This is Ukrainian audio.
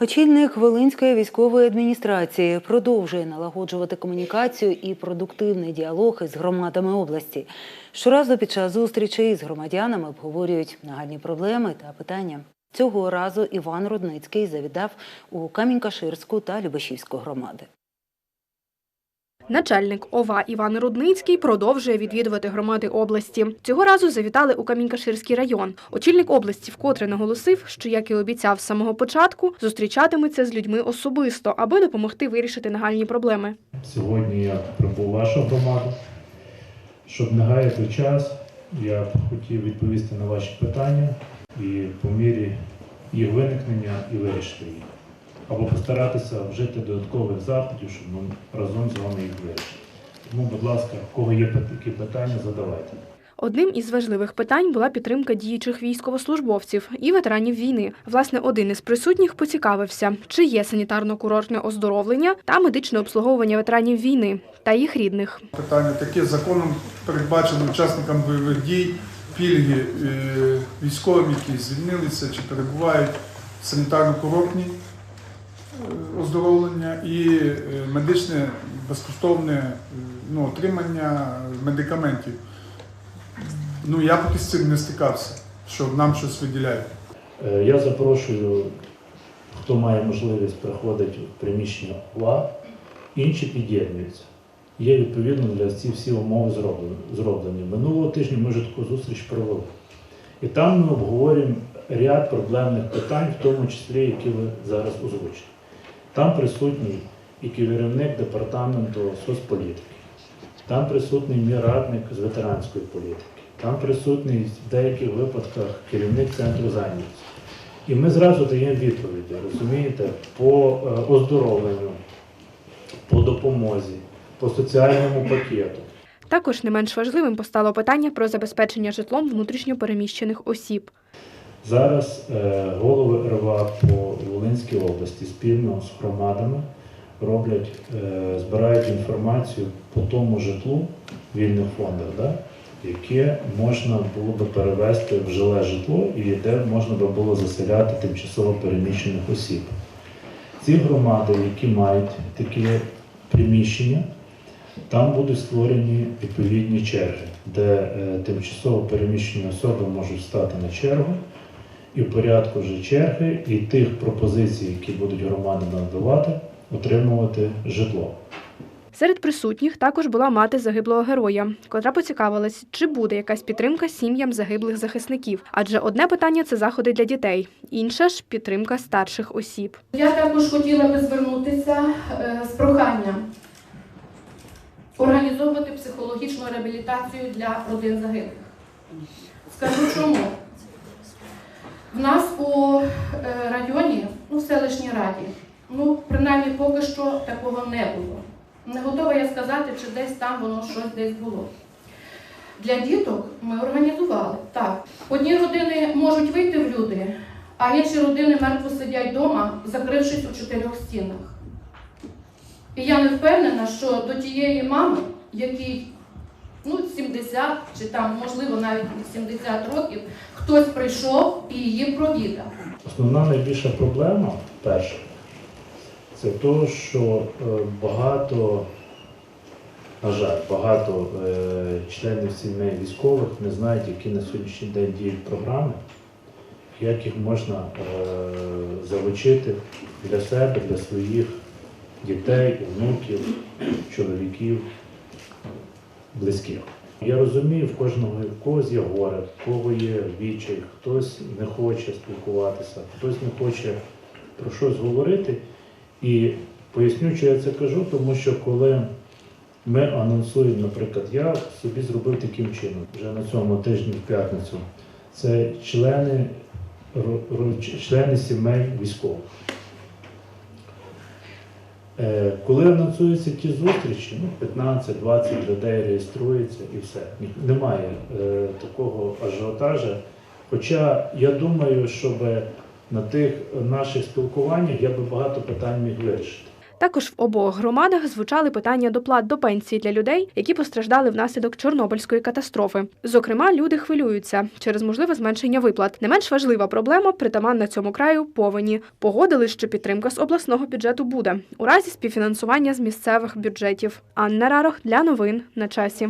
Очільник Волинської військової адміністрації продовжує налагоджувати комунікацію і продуктивний діалог із громадами області. Щоразу під час зустрічей з громадянами обговорюють нагальні проблеми та питання. Цього разу Іван Рудницький завідав у Камінь-Каширську та Любешівську громади. Начальник ОВА Іван Рудницький продовжує відвідувати громади області. Цього разу завітали у Камінькаширський район. Очільник області вкотре наголосив, що, як і обіцяв з самого початку, зустрічатиметься з людьми особисто, аби допомогти вирішити нагальні проблеми. Сьогодні я прибув вашу громаду. Щоб не гаяти час, я б хотів відповісти на ваші питання і по мірі їх виникнення і вирішити їх. Або постаратися вжити додаткових заходів, щоб ми разом з вами їх вирішили. Тому, будь ласка, в кого є такі питання, задавайте. Одним із важливих питань була підтримка діючих військовослужбовців і ветеранів війни. Власне, один із присутніх поцікавився, чи є санітарно-курортне оздоровлення та медичне обслуговування ветеранів війни та їх рідних. Питання таке законом передбачено учасникам бойових дій пільги е, військовим, які звільнилися чи перебувають в санітарно-курортній оздоровлення і е, медичне безкоштовне е, ну, отримання медикаментів. Ну я поки з цим не стикався, що нам щось виділяють. Е, Я запрошую, хто має можливість приходити в приміщення УА, інші під'єднуються. Є відповідно для ці всі умови зроблені. Минулого тижня ми вже таку зустріч провели. І там ми обговорюємо ряд проблемних питань, в тому числі, які ви зараз озвучили. Там присутній і керівник департаменту соцполітики, там присутній мій радник з ветеранської політики, там присутній в деяких випадках керівник центру зайнятості. І ми зразу даємо відповіді, розумієте, по е, оздоровленню, по допомозі, по соціальному пакету. Також не менш важливим постало питання про забезпечення житлом внутрішньо переміщених осіб. Зараз е, голови РВА по Волинській області спільно з громадами роблять, е, збирають інформацію по тому житлу в вільних фондах, да, яке можна було би перевести в жиле житло і де можна би було заселяти тимчасово переміщених осіб. Ці громади, які мають такі приміщення, там будуть створені відповідні черги, де е, тимчасово переміщені особи можуть стати на чергу і в порядку вже черги, і тих пропозицій, які будуть громади надавати, отримувати житло. Серед присутніх також була мати загиблого героя, котра поцікавилась, чи буде якась підтримка сім'ям загиблих захисників. Адже одне питання це заходи для дітей, інше ж підтримка старших осіб. Я також хотіла би звернутися е, з проханням організовувати психологічну реабілітацію для родин загиблих. Скажу чому. В нас у е, районі, в селищній раді, ну, принаймні поки що такого не було. Не готова я сказати, чи десь там воно щось десь було. Для діток ми організували так. Одні родини можуть вийти в люди, а інші родини мертво сидять вдома, закрившись у чотирьох стінах. І я не впевнена, що до тієї мами, якій ну, 70 чи там, можливо, навіть 80 років, хтось прийшов і її провідав. Основна найбільша проблема, перша, це те, що е, багато, на жаль, багато е, членів сімей військових не знають, які на сьогоднішній день діють програми, як їх можна е, залучити для себе, для своїх дітей, внуків, чоловіків, близьких. Я розумію, в кожного в когось є горе, в кого є відчай, хтось не хоче спілкуватися, хтось не хоче про щось говорити. І поясню, що я це кажу, тому що коли ми анонсуємо, наприклад, я собі зробив таким чином, вже на цьому тижні в п'ятницю, це члени, члени сімей військових. Е, Коли анонсуються ті зустрічі, ну, 15-20 людей реєструється і все. Немає е, такого ажіотажа. Хоча я думаю, щоб на тих наших спілкуваннях я би багато питань міг вирішити. Також в обох громадах звучали питання доплат до пенсії для людей, які постраждали внаслідок Чорнобильської катастрофи. Зокрема, люди хвилюються через можливе зменшення виплат. Не менш важлива проблема притаманна цьому краю повені. Погодили, що підтримка з обласного бюджету буде у разі співфінансування з місцевих бюджетів. Анна Рарох для новин на часі.